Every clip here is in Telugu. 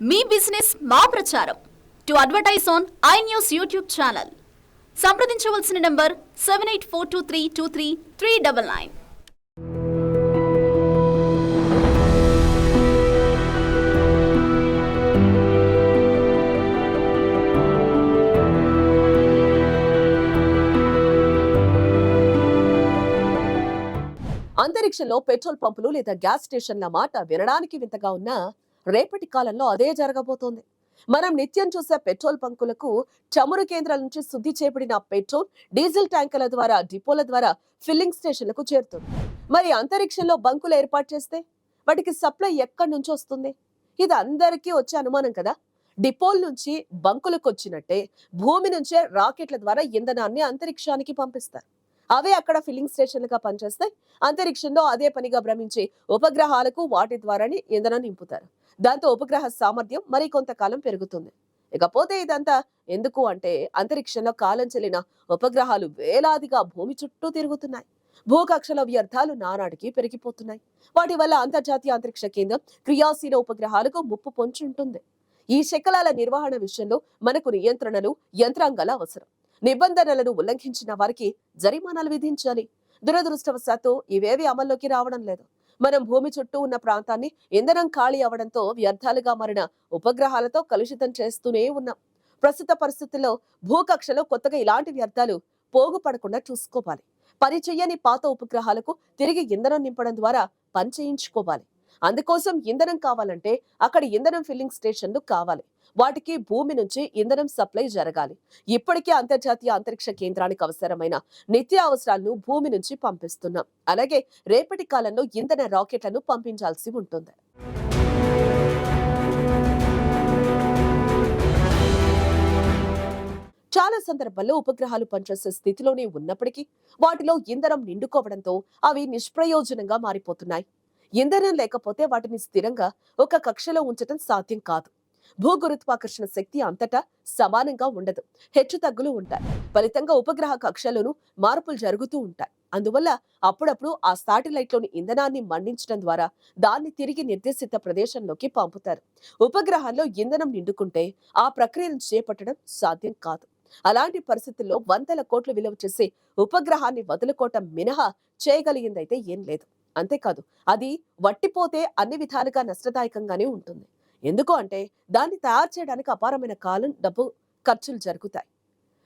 మీ బిజినెస్ మా ప్రచారం. To advertise on I News YouTube channel సంప్రదించవలసిన number seven eight four two three two three three double nine అంతరిక్షంలో పెట్రోల్ పంపులు లేదా గ్యాస్ స్టేషన్ల మాట వినడానికి వింతగా ఉన్నా రేపటి కాలంలో అదే జరగబోతోంది. మనం నిత్యం చూసే పెట్రోల్ బంకులకు చమురు కేంద్రాల నుంచి శుద్ధి చేపడిన పెట్రోల్ డీజిల్ ట్యాంకుల ద్వారా డిపోల ద్వారా ఫిల్లింగ్ స్టేషన్లకు చేరుతుంది. మరి అంతరిక్షంలో బంకులు ఏర్పాటు చేస్తే వాటికి సప్లై ఎక్కడి నుంచి వస్తుంది? ఇది అందరికీ వచ్చే అనుమానం కదా. డిపోల నుంచి బంకులకు వచ్చినట్టే భూమి నుంచే రాకెట్ల ద్వారా ఇంధనాన్ని అంతరిక్షానికి పంపిస్తారు. అవే అక్కడ ఫిల్లింగ్ స్టేషన్లుగా పనిచేస్తాయి. అంతరిక్షంలో అదే పనిగా భ్రమించే ఉపగ్రహాలకు వాటి ద్వారానే ఇంధనం నింపుతారు. దాంతో ఉపగ్రహ సామర్థ్యం మరి కొంతకాలం పెరుగుతుంది. ఇకపోతే ఇదంతా ఎందుకు అంటే అంతరిక్షంలో కాలం చెల్లిన ఉపగ్రహాలు వేలాదిగా భూమి చుట్టూ తిరుగుతున్నాయి. భూకక్షల వ్యర్థాలు నానాటికి పెరిగిపోతున్నాయి. వాటి వల్ల అంతర్జాతీయ అంతరిక్ష కేంద్రం క్రియాశీల ఉపగ్రహాలకు ముప్పు పొంచి ఉంటుంది ఈ శకలాల నిర్వహణ విషయంలో మనకు నియంత్రణలు యంత్రాంగాల అవసరం. నిబంధనలను ఉల్లంఘించిన వారికి జరిమానాలు విధించాలి. దురదృష్టవశాత్తు ఇవేవి అమల్లోకి రావడం లేదు. మనం భూమి చుట్టూ ఉన్న ప్రాంతాన్ని ఇంధనం ఖాళీ అవడంతో వ్యర్థాలుగా మారిన ఉపగ్రహాలతో కలుషితం చేస్తూనే ఉన్నాం. ప్రస్తుత పరిస్థితుల్లో భూకక్షలో కొత్తగా ఇలాంటి వ్యర్థాలు పోగుపడకుండా చూసుకోవాలి. పని పాత ఉపగ్రహాలకు తిరిగి ఇంధనం నింపడం ద్వారా పని చేయించుకోవాలి. అందుకోసం ఇంధనం కావాలంటే అక్కడ ఇంధనం ఫిల్లింగ్ స్టేషన్లు కావాలి. వాటికి భూమి నుంచి ఇంధనం సప్లై జరగాలి. ఇప్పటికే అంతర్జాతీయ అంతరిక్ష కేంద్రానికి అవసరమైన నిత్య అవసరాలను భూమి నుంచి పంపిస్తున్నాం. అలాగే రేపటి కాలంలో ఇంధన రాకెట్లను పంపించాల్సి ఉంటుంది. చాలా సందర్భాల్లో ఉపగ్రహాలు పనిచేసే స్థితిలోనే ఉన్నప్పటికీ వాటిలో ఇంధనం నిండుకోవడంతో అవి నిష్ప్రయోజనంగా మారిపోతున్నాయి. ఇంధనం లేకపోతే వాటిని స్థిరంగా ఒక కక్షలో ఉంచటం సాధ్యం కాదు. భూగురుత్వాకర్షణ శక్తి అంతటా సమానంగా ఉండదు. హెచ్చు తగ్గులు ఉంటాయి. ఫలితంగా ఉపగ్రహ కక్షలోనూ మార్పులు జరుగుతూ ఉంటాయి. అందువల్ల అప్పుడప్పుడు ఆ సాటిలైట్లోని ఇంధనాన్ని మండించడం ద్వారా దాన్ని తిరిగి నిర్దేశిత ప్రదేశంలోకి పంపుతారు. ఉపగ్రహాల్లో ఇంధనం నిండుకుంటే ఆ ప్రక్రియను చేపట్టడం సాధ్యం కాదు. అలాంటి పరిస్థితుల్లో వందల కోట్లు విలువ చేసే ఉపగ్రహాన్ని వదులుకోవటం మినహా చేయగలిగిందైతే ఏం లేదు. అంతేకాదు అది వట్టిపోతే అన్ని విధాలుగా నష్టదాయకంగానే ఉంటుంది. ఎందుకు అంటే దాన్ని తయారు చేయడానికి అపారమైన కాలం డబ్బు ఖర్చులు జరుగుతాయి.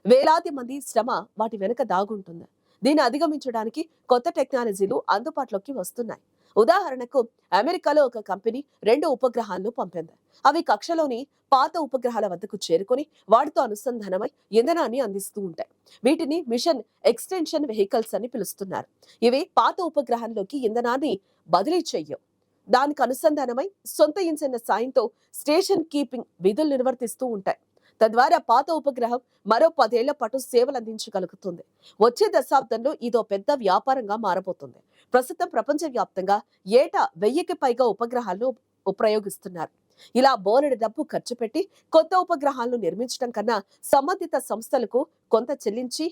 వేలాది మంది శ్రమ వాటి వెనుక దాగుంటుంది. దీన్ని అధిగమించడానికి కొత్త టెక్నాలజీలు అందుబాటులోకి వస్తున్నాయి. ఉదాహరణకు అమెరికాలో ఒక కంపెనీ రెండు ఉపగ్రహాలను పంపింది. అవి కక్షలోని పాత ఉపగ్రహాల వద్దకు చేరుకొని వాటితో అనుసంధానమై ఇంధనాన్ని అందిస్తూ ఉంటాయి. వీటిని మిషన్ ఎక్స్టెన్షన్ వెహికల్స్ అని పిలుస్తున్నారు. ఇవి పాత ఉపగ్రహంలోకి ఇంధనాన్ని బదిలీ చెయ్యవు దానికి అనుసంధానమై సొంత ఇంజన్ల సాయంతో స్టేషన్ కీపింగ్ విధులు నిర్వర్తిస్తూ ఉంటాయి. తద్వారా పాత ఉపగ్రహం మరో పదేళ్ళ పాటు సేవలు అందించగలుగుతుంది వచ్చే దశాబ్దంలో ఇదో పెద్ద వ్యాపారంగా మారబోతుంది. ప్రస్తుతం ప్రపంచవ్యాప్తంగా ఏటా వెయ్యికి పైగా ఉపగ్రహాలను ఉపయోగిస్తున్నారు ఇలా బోలెడు డబ్బు ఖర్చు పెట్టి కొత్త ఉపగ్రహాలను నిర్మించడం కన్నా సంబంధిత సంస్థలకు కొంత చెల్లించి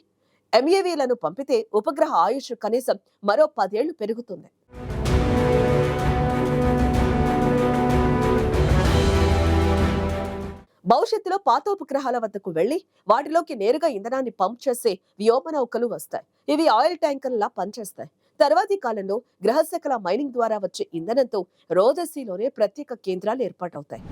ఎంఏవీలను పంపితే ఉపగ్రహ ఆయుష్ కనీసం మరో పదేళ్ళు పెరుగుతుంది. భవిష్యత్తులో పాత ఉపగ్రహాల వద్దకు వెళ్ళి వాటిలోకి నేరుగా ఇంధనాన్ని పంప్ చేసే వ్యోమనౌకలు వస్తాయి. ఇవి ఆయిల్ ట్యాంకర్లా పనిచేస్తాయి. తర్వాతి కాలంలో గ్రహశకల మైనింగ్ ద్వారా వచ్చే ఇంధనంతో రోదసీలోనే ప్రత్యేక కేంద్రాలు ఏర్పాటవుతాయి.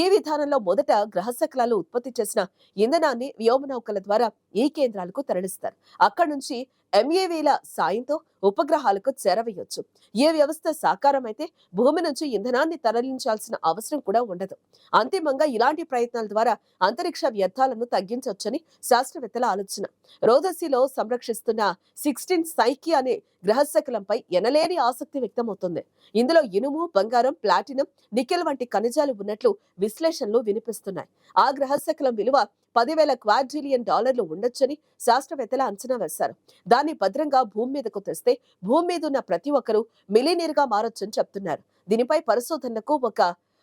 ఈ విధానంలో మొదట గ్రహశకలాలు ఉత్పత్తి చేసిన ఇంధనాన్ని వ్యోమనౌకల ద్వారా ఈ కేంద్రాలకు తరలిస్తారు. అక్కడి నుంచి ఎంఏవీల సాయంతో ఉపగ్రహాలకు చేరవేయొచ్చు. ఏ వ్యవస్థ సాకారమైతే భూమి నుంచి ఇంధనాన్ని తరలించాల్సిన అవసరం కూడా ఉండదు. అంతిమంగా ఇలాంటి ప్రయత్నాల ద్వారా అంతరిక్ష వ్యర్థాలను తగ్గించవచ్చని శాస్త్రవేత్తల ఆలోచన. రోదసిలో సంరక్షిస్తున్న సిక్స్టీన్ సైకి అనే గ్రహశకలంపై ఎనలేని ఆసక్తి వ్యక్తమవుతుంది. ఇందులో ఇనుము బంగారం ప్లాటినం నికెల్ వంటి ఖనిజాలు ఉన్నట్లు విశ్లేషణలు వినిపిస్తున్నాయి. ఆ గ్రహశకలం విలువ పదివేల క్వాడ్రిలియన్ డాలర్లు ఉండొచ్చని శాస్త్రవేత్తలు అంచనా వేశారు. దాన్ని భద్రంగా భూమి మీదకు తెస్తే భూమి మీద ఉన్న ప్రతి ఒక్కరూ మిలీనీర్గా మారొచ్చని చెప్తున్నారు. దీనిపై పరిశోధనకు ఒక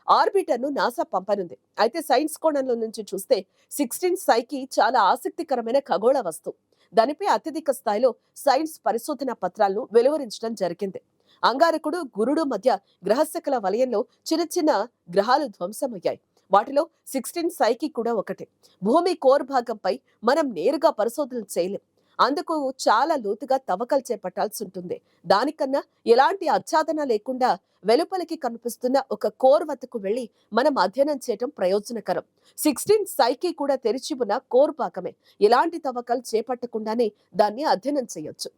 ఆర్బిటర్ను నాసా పంపనుంది. అయితే సైన్స్ కోణంలో నుంచి చూస్తే సిక్స్టీన్ సైకి చాలా ఆసక్తికరమైన ఖగోళ వస్తువు. దానిపై అత్యధిక స్థాయిలో సైన్స్ పరిశోధన పత్రాలను వెలువరించడం జరిగింది. అంగారకుడు గురుడు మధ్య గ్రహశకల వలయంలో చిన్న చిన్న గ్రహాలు ధ్వంసమయ్యాయి. వాటిలో సిక్స్టీన్ సైకి కూడా ఒకటి. భూమి కోర్ భాగంపై మనం నేరుగా పరిశోధన చేయలేం. అందుకు చాలా లోతుగా తవ్వకలు చేపట్టాల్సి ఉంటుంది. దానికన్నా ఎలాంటి ఆచ్ఛాదన లేకుండా వెలుపలికి కనిపిస్తున్న ఒక కోర్ వద్దకు వెళ్ళి మనం అధ్యయనం చేయటం ప్రయోజనకరం. సిక్స్టీన్ సైకి కూడా తెరిచి ఉన్న కోర్ భాగమే ఎలాంటి తవ్వకాలు చేపట్టకుండానే దాన్ని అధ్యయనం చేయొచ్చు.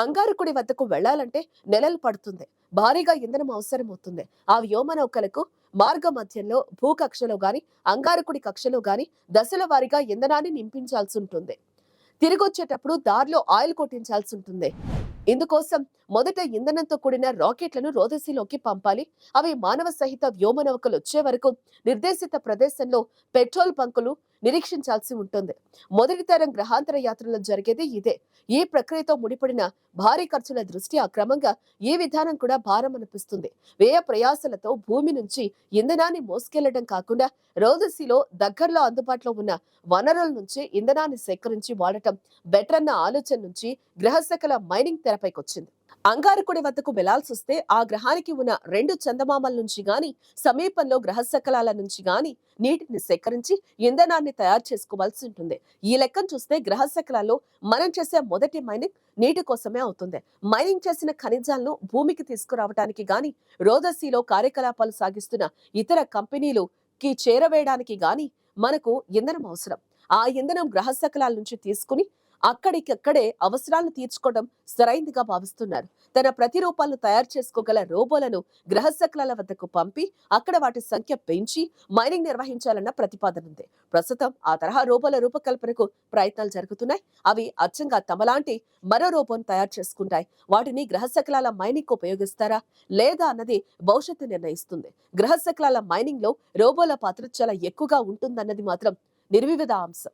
అంగారకుడి వద్దకు వెళ్ళాలంటే నెలలు పడుతుంది. భారీగా ఇంధనం అవసరమవుతుంది. ఆ వ్యోమనౌకలకు మార్గ మధ్యంలో భూకక్షలో గాని అంగారకుడి కక్షలో గాని దశల వారీగా ఇంధనాన్ని నింపించాల్సి ఉంటుంది తిరిగొచ్చేటప్పుడు దారిలో ఆయిల్ కొట్టించాల్సి ఉంటుంది ఇందుకోసం మొదట ఇంధనంతో కూడిన రాకెట్లను రోదసిలోకి పంపాలి. అవి మానవ సహిత వ్యోమనౌకలు వచ్చే వరకు నిర్దేశిత ప్రదేశంలో పెట్రోల్ బంకులు నిరీక్షించాల్సి ఉంటుంది. మొదటి తరం గ్రహాంతర యాత్రలో జరిగేది ఇదే. ఈ ప్రక్రియతో ముడిపడిన భారీ ఖర్చుల దృష్ట్యా క్రమంగా ఈ విధానం కూడా భారం అనిపిస్తుంది వ్యయ ప్రయాసలతో భూమి నుంచి ఇంధనాన్ని మోసుకెళ్ళడం కాకుండా రోదసిలో దగ్గరలో అందుబాటులో ఉన్న వనరుల నుంచి ఇంధనాన్ని సేకరించి వాడటం బెటర్ అన్న ఆలోచన నుంచి గ్రహశకల మైనింగ్ తెరపైకి వచ్చింది అంగారకుడి వద్దకు వెళ్ళాల్సి వస్తే ఆ గ్రహానికి ఉన్న రెండు చందమామల నుంచి గాని సమీపంలో గ్రహశకలాల నుంచి గాని నీటిని సేకరించి ఇంధనాన్ని తయారు చేసుకోవాల్సి ఉంటుంది. ఈ లెక్కను చూస్తే గ్రహశకలాల్లో మనం చేసే మొదటి మైనింగ్ నీటి కోసమే అవుతుంది. మైనింగ్ చేసిన ఖనిజాలను భూమికి తీసుకురావడానికి గాని రోదసీలో కార్యకలాపాలు సాగిస్తున్న ఇతర కంపెనీలు కి చేరవేయడానికి గాని మనకు ఇంధనం అవసరం. ఆ ఇంధనం గ్రహశకలాల నుంచి తీసుకుని అక్కడికక్కడే అవసరాలను తీర్చుకోవడం సరైందిగా భావిస్తున్నారు. తన ప్రతిరూపాలను తయారు చేసుకోగల రోబోలను గ్రహశకలాల వద్దకు పంపి అక్కడ వాటి సంఖ్య పెంచి మైనింగ్ నిర్వహించాలన్న ప్రతిపాదన ఉంది. ప్రస్తుతం ఆ తరహా రోబోల రూపకల్పనకు ప్రయత్నాలు జరుగుతున్నాయి. అవి అచ్చంగా తమలాంటి మరో రోబోను తయారు చేసుకుంటాయి. వాటిని గ్రహశకలాల మైనింగ్ ఉపయోగిస్తారా లేదా అన్నది భవిష్యత్తు నిర్ణయిస్తుంది. గ్రహశకలాల మైనింగ్లో రోబోల పాత్ర చాలా ఎక్కువగా ఉంటుందన్నది మాత్రం నిర్వివిధ అంశం.